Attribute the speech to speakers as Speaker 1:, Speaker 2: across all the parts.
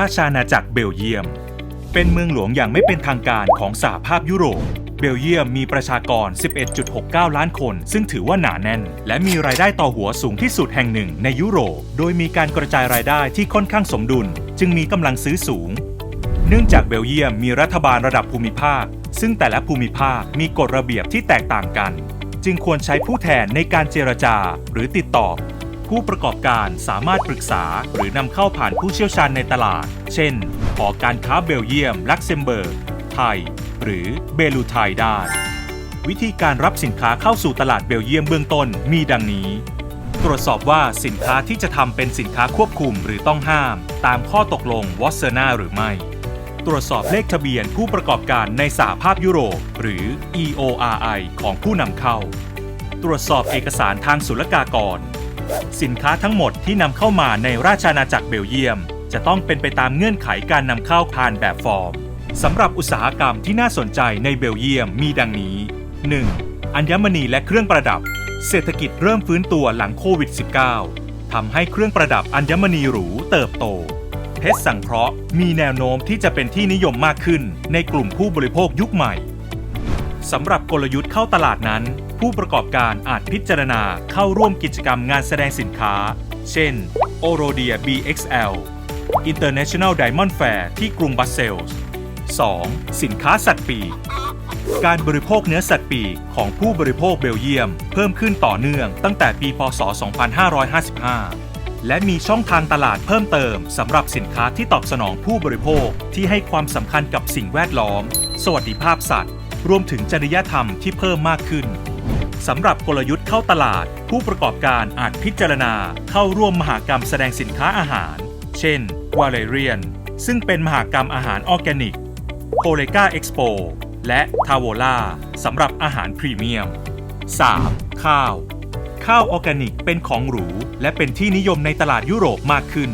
Speaker 1: ราชอาณาจักรเบลเยียม เป็นเมืองหลวงอย่างไม่เป็นทางการของสหภาพยุโรป เบลเยียมมีประชากร 11.69 ล้านคน ซึ่งถือว่าหนาแน่น และมีรายได้ต่อหัวสูงที่สุดแห่งหนึ่งในยุโรป โดยมีการกระจายรายได้ที่ค่อนข้างสมดุล จึงมีกำลังซื้อสูง เนื่องจากเบลเยียมมีรัฐบาลระดับภูมิภาค ซึ่งแต่ละภูมิภาคมีกฎระเบียบที่แตกต่างกัน จึงควรใช้ผู้แทนในการเจรจา หรือติดต่อ ผู้ประกอบการสามารถปรึกษาหรือนำเข้าผ่านผู้เชี่ยวชาญในตลาด เช่น หอการค้าเบลเยียม ลักเซมเบิร์ก ไทย หรือเบลูไทยได้ วิธีการรับสินค้าเข้าสู่ตลาดเบลเยียมเบื้องต้นมีดังนี้ ตรวจสอบว่าสินค้าที่จะทำเป็นสินค้าควบคุมหรือต้องห้าม ตามข้อตกลงวอสเซอร์นาหรือไม่ ตรวจสอบเลขทะเบียนผู้ประกอบการในสหภาพยุโรป หรือ EORI ของผู้นำเข้า ตรวจสอบเอกสารทางศุลกากร สินค้าทั้งหมดที่นำเข้ามาในราชอาณาจักรเบลเยียม จะต้องเป็นไปตามเงื่อนไขการนำเข้าผ่านแบบฟอร์มสำหรับอุตสาหกรรมที่น่าสนใจในเบลเยียมมีดังนี้ 1. อัญมณีและเครื่องประดับ เศรษฐกิจเริ่มฟื้นตัวหลังโควิด -19 ทำให้เครื่องประดับอัญมณีหรูเติบโต เพชรสังเคราะห์มีแนวโน้มที่จะเป็นที่นิยมมากขึ้นในกลุ่มผู้บริโภคยุคใหม่สำหรับกลยุทธ์เข้าตลาดนั้น ผู้ประกอบการอาจพิจารณาเข้าร่วมกิจกรรมงานแสดงสินค้า เช่น o r o d i a BXL International Diamond Fair ที่กรุงบัสเซลส์ 2. สินค้าสัตว์ปีก การบริโภคเนื้อสัตว์ปีกของผู้บริโภคเบลเยียม เพิ่มขึ้นต่อเนื่องตั้งแต่ปีพศ 2555 และมีช่องทางตลาดเพิ่มเติมสำหรับสินค้าที่ตอบสนองผู้บริโภคที่ให้ความสำคัญกับสิ่งแวดล้อม สวัสดิภาพสัตว์ รวมถึงจริยธรรมที่เพิ่มมากขึ้น สำหรับกลยุทธ์เข้าตลาด ผู้ประกอบการอาจพิจารณาเข้าร่วมมหากรรมแสดงสินค้าอาหาร เช่นวาเลเรียน ซึ่งเป็นมหากรรมอาหารออร์แกนิกโคเลกาเอ็กซ์โปและทาโวล่าสำหรับอาหารพรีเมียม 3. ข้าว ข้าวออร์แกนิกเป็นของหรู และเป็นที่นิยมในตลาดยุโรปมากขึ้น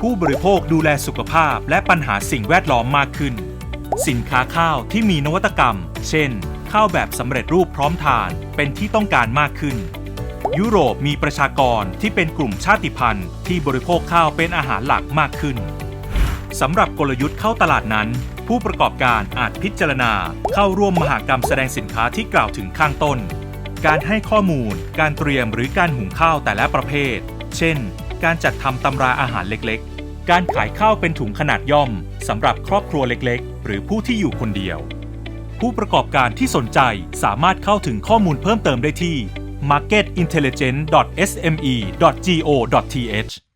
Speaker 1: ผู้บริโภคดูแลสุขภาพและปัญหาสิ่งแวดล้อมมากขึ้น สินค้าข้าวที่มีนวัตกรรม เช่น ข้าวแบบสำเร็จรูปพร้อมทานเป็นที่ต้องการมากขึ้น ยุโรปมีประชากรที่เป็นกลุ่มชาติพันธุ์ ที่บริโภคข้าวเป็นอาหารหลักมากขึ้นสำหรับกลยุทธ์เข้าตลาดนั้น ผู้ประกอบการอาจพิจารณาเข้าร่วมมหากรรมแสดงสินค้าที่กล่าวถึงข้างต้น การให้ข้อมูล การเตรียมหรือการหุงข้าวแต่ละประเภท เช่น การจัดทำตำราอาหารเล็กๆ การขายข้าวเป็นถุงขนาดย่อมสำหรับครอบครัวเล็กๆ หรือผู้ที่อยู่คนเดียว ผู้ประกอบการที่สนใจสามารถเข้าถึงข้อมูลเพิ่มเติมได้ที่ marketintelligence.sme.go.th